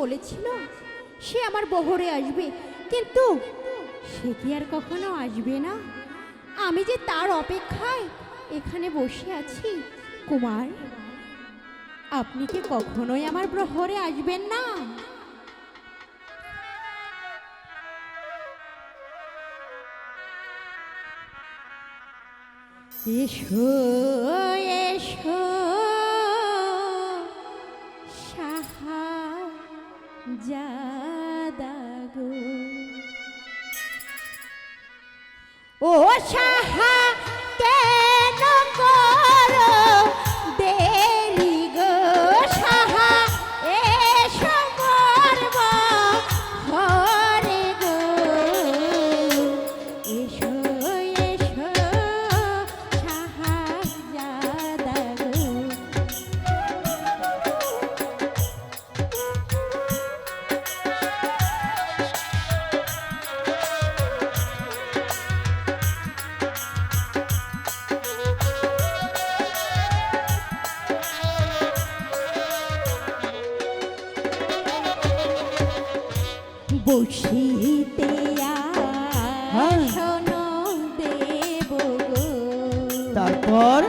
বলেছিল, সে আমার বহরে আসবে। কিন্তু সে কি আর কখনো আসবে না? আমি যে তার অপেক্ষায় এখানে বসে আছি, কুমার, আপনি কি কখনোই আমার প্রহরে আসবেন না? এসো। ও সাহা বসিতে আসন দেব গো। তারপর?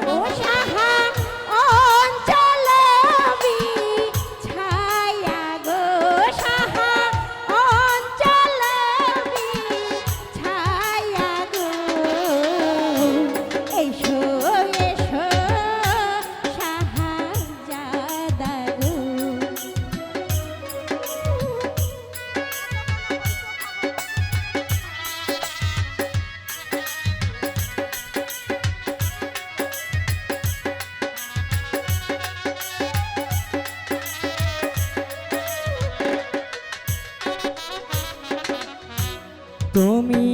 তুমি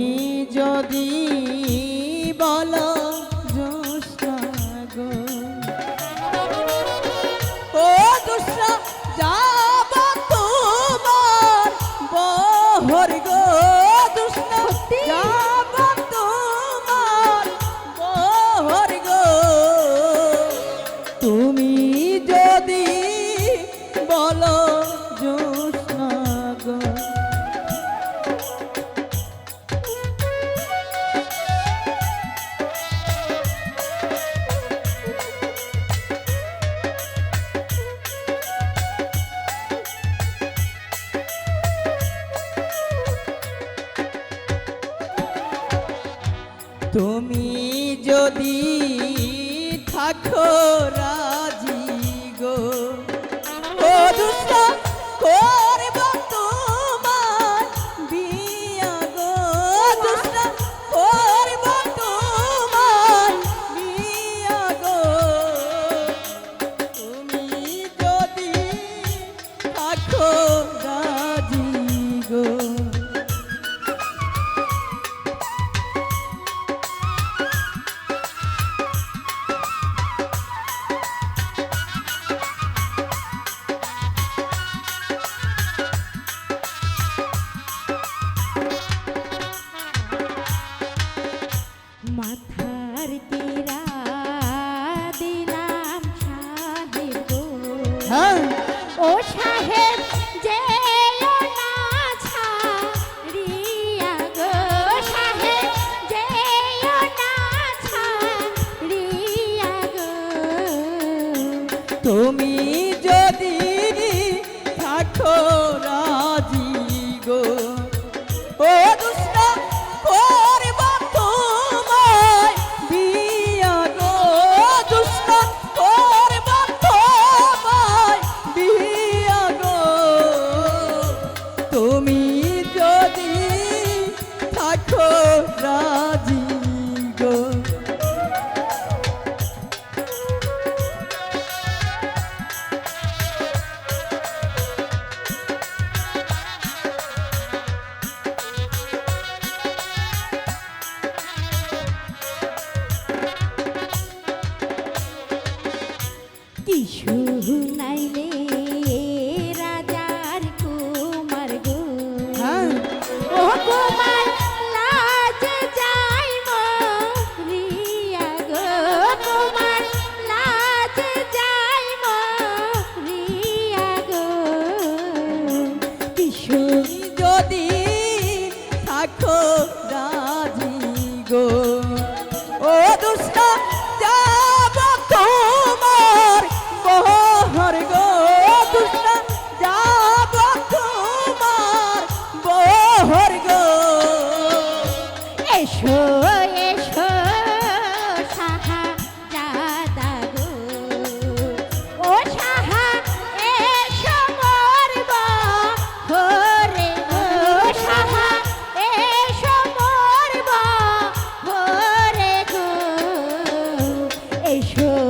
তুমি যদি থাকো রা হ্যাঁ ও সাহেব love. go. I Eichhörn.